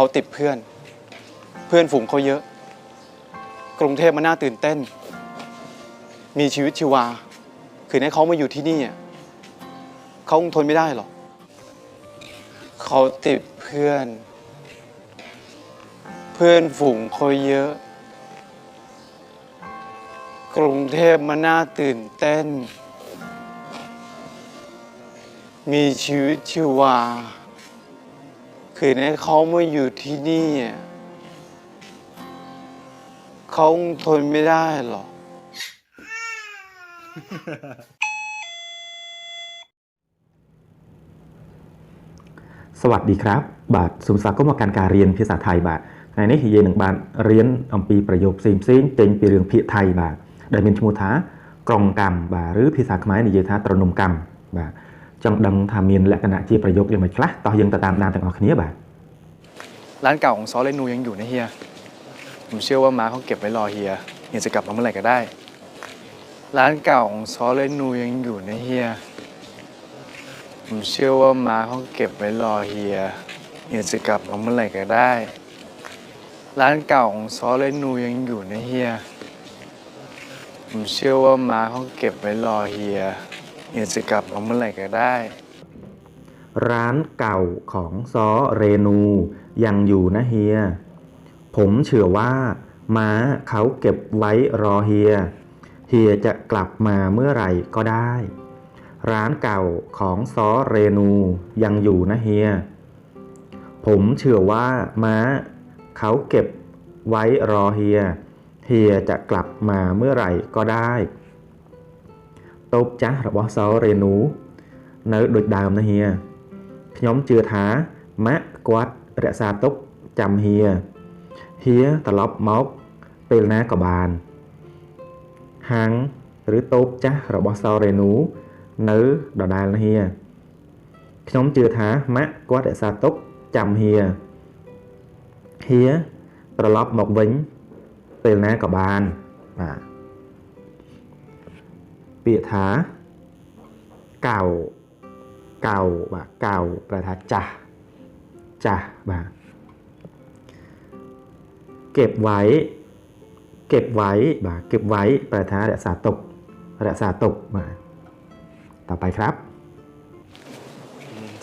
เขาติดเพื่อน เพื่อนฝูงเขาเยอะ กรุงเทพมันน่าตื่นเต้น มีชีวิตชีวา คือให้เขามาอยู่ที่นี่อะเขาคงทนไม่ได้หรอกเขาติดเพื่อน เพื่อนฝูงเขาเยอะ กรุงเทพมันน่าตื่นเต้น มีชีวิตชีวา คือให้เขามาอยู่ที่นี่อะเขาคงทนไม่ได้หรอก สวัสดีครับ បាទសូមស្វាគមន៍មកកាន់ការរៀនភាសាថៃបាទថ្ងៃនេះយើងនឹងបានរៀនអំពីប្រយោគផ្សេងផ្សេងៗចេញពីរឿងភាគថៃបាទដែលមានឈ្មោះថាក្រុងកម្មបាទឬភាសាខ្មែរនិយាយថាត្រនំកម្មបាទ ចង់ដឹងថាមានលក្ខណៈជាប្រយោគយ៉ាងម៉េចខ្លះតោះយើងទៅតាមដានទាំងអស់គ្នាបាទ ร้านเก่าของซอเลนูยังอยู่นะเฮีย ผมเชื่อว่าม้าเขาเก็บไว้รอเฮียเฮียจะกลับมาเมื่อไหร่ก็ได้ ร้านเก่าของซอเลนูยังอยู่นะเฮีย ผมเชื่อว่าม้าเขาเก็บไว้รอเฮียเฮียจะกลับมาเมื่อไหร่ก็ได้ ร้านเก่าของซอเลนูยังอยู่นะเฮีย ผมเชื่อว่าม้าเขาเก็บไว้รอเฮีย เฮียจะกลับมาเมื่อไหร่ก็ได้ ร้านเก่าของซอเรนู ยังอยู่นะเฮีย ผมเชื่อว่า ม้าเขาเก็บไว้รอเฮีย เฮียจะกลับมาเมื่อไหร่ก็ได้ ร้านเก่าของซอเรนูยังอยู่นะเฮีย ผมเชื่อว่าม้าเขาเก็บไว้รอเฮีย เฮียจะกลับมาเมื่อไหร่ก็ได้ តូបចាស់របស់សោរេនូនៅដូចដើមណាហៀខ្ញុំជឿថាម៉ាក់គាត់រក្សាទុកចាំហៀហៀត្រឡប់មកពេលណាក៏បាន ហាងឬតូបចាស់របស់សោរេនូនៅដដែលណាហៀខ្ញុំជឿថាម៉ាក់គាត់រក្សាទុកចាំហៀហៀត្រឡប់មកវិញពេលណាក៏បានបាទ ពាក្យថាកៅ เก่าបាទเก่าแปลថាចាស់ចាស់បាទเก็บไว้ เก็บไว้បាទเก็บไว้แปลថារក្សាទុករក្សាទុកបាទต่อไปครับ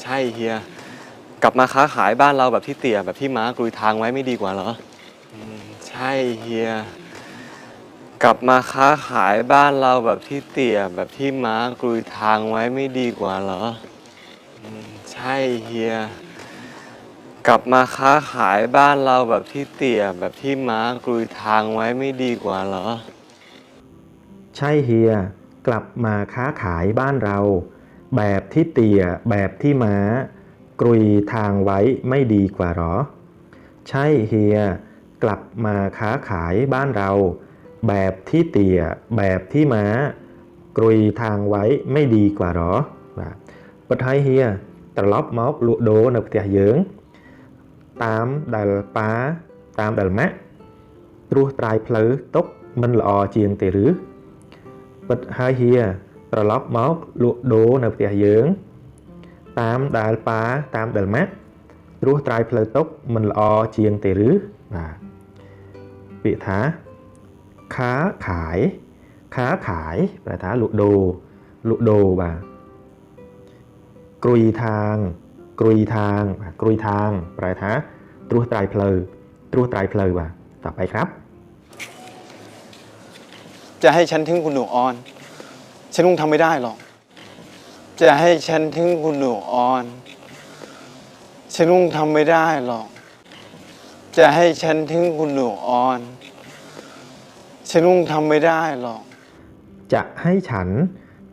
ใช่เฮีย กลับมาค้าขายบ้านเราแบบที่เตี่ยแบบที่ม้ากลุยทางไว้ไม่ดีกว่าเหรออืมใช่เฮีย กลับมาค้าขายบ้านเราแบบที่เตี่ยแบบที่ม้ากลุยทางไว้ไม่ดีกว่าเหรออืมใช่เฮีย กลับมาค้าขายบ้านเราแบบที่เตี่ยแบบที่ม้ากลุยทางไว้ไม่ดีกว่าเหรอ ใช่เฮีย กลับมาค้าขายบ้านเรา แบบที่เตี่ยแบบที่ม้า กรุยทางไว้ไม่ดีกว่าหรอ ใช่เฮีย กลับมาค้าขายบ้านเรา แบบที่เตี่ยแบบที่ม้ากรุยทางไว้ไม่ดีกว่าหรอបាទពិតហើយเฮียត្រឡប់មកលក់ដូរនៅផ្ទះយើង តាមដែលប៉ាតាមដែលម៉ាក់ត្រួសត្រាយផ្លូវទុកមិនល្អជាងទេឬ ពិតហើយហៀត្រឡប់មកលក់ដូរនៅផ្ទះយើង តាមដែលប៉ាតាមដែលម៉ាក់ត្រួសត្រាយផ្លូវទុកមិនល្អជាងទេឬបាទពាក្យថា ค้าขาย ค้าขายปะทะลุโดลุโดบากรุยทาง กรุยทางกรุยทางปะทะตรัวตรายเพลอตรัวตรายเพลอบาต่อไปครับ จะให้ฉันทึ่งคุณหนูออน ฉันคงทำไม่ได้หรอก จะให้ฉันทึ่งคุณหนูออน ฉันคงทำไม่ได้หรอก จะให้ฉันทึ่งคุณหนูออน ฉันคงทำไม่ได้หรอก จะให้ฉัน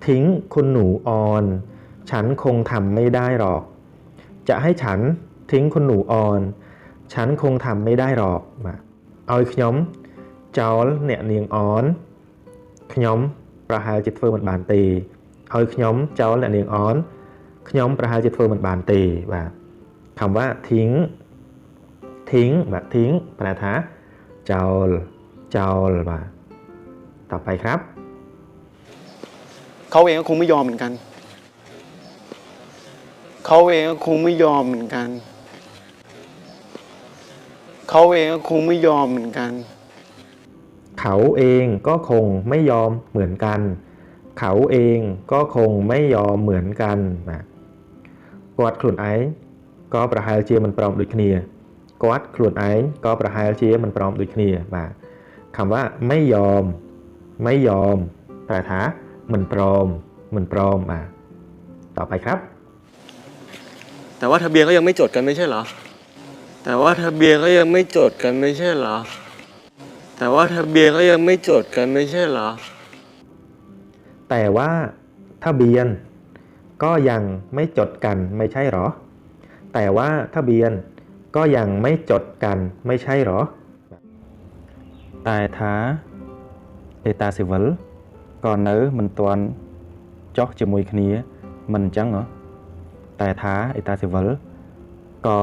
ทิ้งคุณหนูออน ฉันคงทำไม่ได้หรอก จะให้ฉันทิ้งคุณหนูออน ฉันคงทำไม่ได้หรอกបាទឲ្យខ្ញុំចោលអ្នកនាងអនខ្ញុំប្រហែលជាធ្វើមិនបានទេឲ្យខ្ញុំចោលអ្នកនាងអនខ្ញុំប្រហែលជាធ្វើមិនបានទេបាទคำว่าทิ้ง ทิ้งបាទทิ้งแปลថាចោល ចោលបាទต่อไปครับ เขาเองก็คงไม่ยอมเหมือนกัน เขาเองก็คงไม่ยอมเหมือนกัน เขาเองก็คงไม่ยอมเหมือนกัน เขาเองก็คงไม่ยอมเหมือนกัน เขาเองก็คงไม่ยอมเหมือนกันนะគាត់ខ្លួនឯងក៏ប្រហែលជាមិនព្រមដូចគ្នាគាត់ខ្លួនឯងក៏ប្រហែលជាមិនព្រមដូចគ្នាបាទ คำว่าไม่ยอม ไม่ยอมภาษามันปลอม มันปลอมอะต่อไปครับ แต่ว่าทะเบียนก็ยังไม่จดกันไม่ใช่เหรอ แต่ว่าทะเบียนก็ยังไม่จดกันไม่ใช่เหรอ แต่ว่าทะเบียนก็ยังไม่จดกันไม่ใช่เหรอ แต่ว่าทะเบียนก็ยังไม่จดกันไม่ใช่หรอ แต่ว่าทะเบียนก็ยังไม่จดกันไม่ใช่หรอ តែថាអេតាស៊ីវិលក៏នៅមិនទាន់ចុះជាមួយគ្នាមិនអញ្ចឹងហ៎តែថាអេតាស៊ីវិលក៏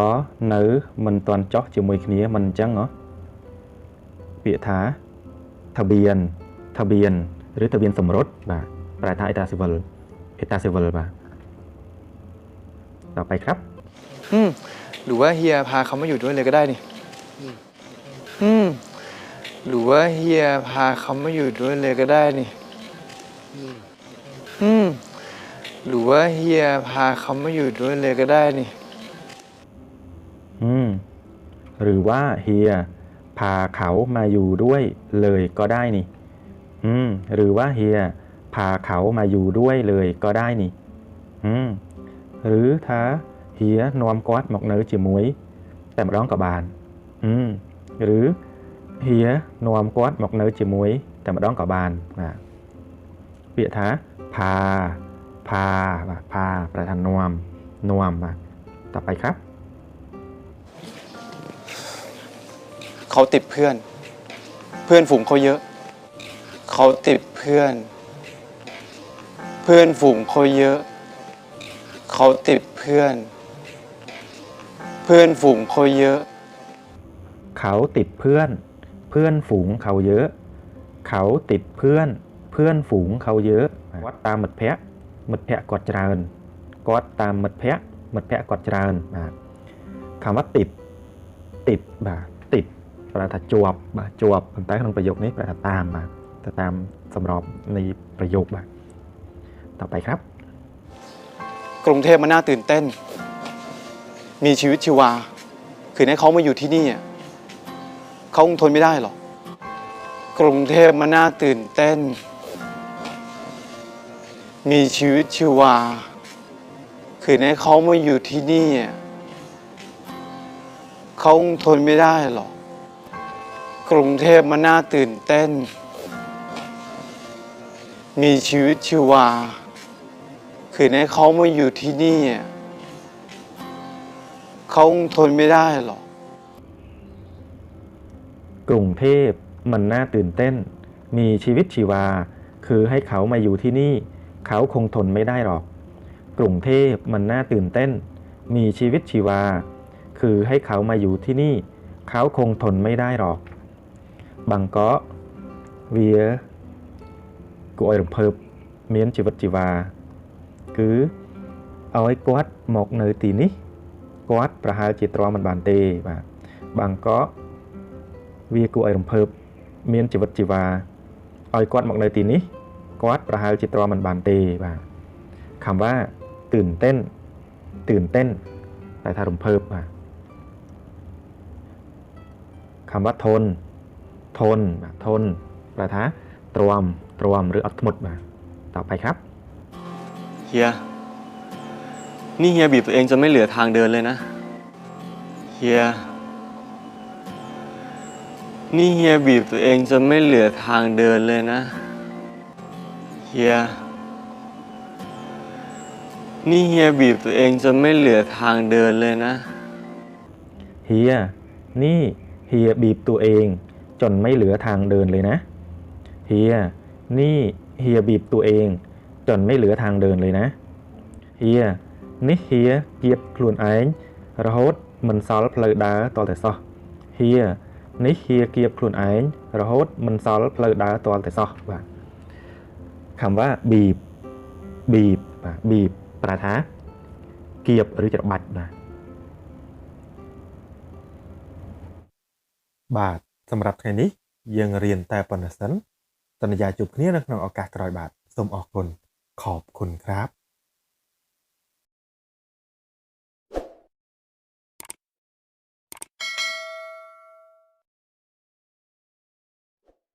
នៅមិនទាន់ចុះជាមួយគ្នាមិនអញ្ចឹងហ៎ពាក្យថាทะเบียนทะเบียน หรือทะเบียนสมรสបាទប្រែថាអេតាស៊ីវិលអេតាស៊ីវិលបាទต่อไปครับ อืม หรือว่าเฮียพาเขามาอยู่ด้วยเลยก็ได้นี่ อืม หรือว่าเฮียพาเขามาอยู่ด้วยเลยก็ได้นี่ อืม หรือว่าเฮียพาเขามาอยู่ด้วยเลยก็ได้นี่ อืม หรือว่าเฮียพาเขามาอยู่ด้วยเลยก็ได้นี่ อืม หรือว่าเฮียพาเขามาอยู่ด้วยเลยก็ได้นี่ อืม หรือถ้าเฮียนอมกอดหมอกเนื้อจิ๋มวยแต่ร้องกับบาน อืม หรือ គាត់មកនៅជាមួយតែម្ដងក៏បានបាទពាក្យថាพาพาបាទพาប្រែថានอมนอมបាទต่อไปครับ เขาติดเพื่อน เพื่อนฝูงเขาเยอะ เขาติดเพื่อน เพื่อนฝูงเขาเยอะ เขาติดเพื่อน เพื่อนฝูงเขาเยอะ เขาติดเพื่อน เพื่อนฝูงเขาเยอะ เขาติดเพื่อน เพื่อนฝูงเขาเยอะគាត់តាមមិត្តភ័ក្តិមិត្តភ័ក្តិគាត់ច្រើនគាត់តាមមិត្តភ័ក្តិមិត្តភ័ក្តិគាត់ច្រើនបាទคำว่าติดติดបាទติดប្រែថាជាប់បាទជាប់ប៉ុន្តែក្នុងប្រយោគនេះប្រែថាតាមបាទទៅតាមសម្របនៃប្រយោគបាទต่อไปครับ กรุงเทพมันน่าตื่นเต้น มีชีวิตชีวา คือให้เขามาอยู่ที่นี่อะ เขาคงทนไม่ได้หรอก กรุงเทพมันน่าตื่นเต้น มีชีวิตชีวา คือให้เขามาอยู่ที่นี่เขาคงทนไม่ได้หรอก กรุงเทพมันน่าตื่นเต้น มีชีวิตชีวา คือให้เขามาอยู่ที่นี่เขาคงทนไม่ได้หรอก กรุงเทพมันน่าตื่นเต้น มีชีวิตชีวา คือให้เขามาอยู่ที่นี่ เขาคงทนไม่ได้หรอก กรุงเทพมันน่าตื่นเต้น มีชีวิตชีวา คือให้เขามาอยู่ที่นี่ เขาคงทนไม่ได้หรอก บางกาะเวียกูอ่อยหลงเพิบเมียนชีวิตชีวา คือเอาไอ้กวาดหมกเนยตีนี้กวาดประหารจิตรอมันบานเตบางกาะ วีกูไอรมเพิบเมียนจิวัตจิวาไอยกอดหมกในตีนี้กอดประหารจิตรมันบานเตบ่าคำว่าตื่นเต้น ตื่นเต้นแต่ทารมเพิบบ่าคำว่าทน ทนทนประทะตรวมตรวมหรืออัตมุดบ่าต่อไปครับเฮียนี่เฮียบีบตัวเองจนไม่เหลือทางเดินเลยนะเฮีย นี่เฮียบีบตัวเองจนไม่เหลือทางเดินเลยนะ เฮีย นี่เฮียบีบตัวเองจนไม่เหลือทางเดินเลยนะ เฮีย นี่เฮียบีบตัวเองจนไม่เหลือทางเดินเลยนะ เฮีย นี่เฮียบีบตัวเอง จนไม่เหลือทางเดินเลยนะ เฮีย នេះเฮียគៀបខ្លួនឯងរហូតមិនសល់ផ្លូវដើរតតែសោះเฮีย នេះเฮียគៀបខ្លួនឯងរហូតមិនសល់ផ្លូវដើរតតែសោះបាទคำว่าบีบ บีบបាទบีบប្រែថាគៀបឬច្របាច់បាទ បាទសម្រាប់ថ្ងៃនេះយើងរៀនតែប៉ុណ្ណេះសិនសន្យាជួបគ្នានៅក្នុងឱកាសក្រោយបាទសូមអរគុណខอบคุณครับ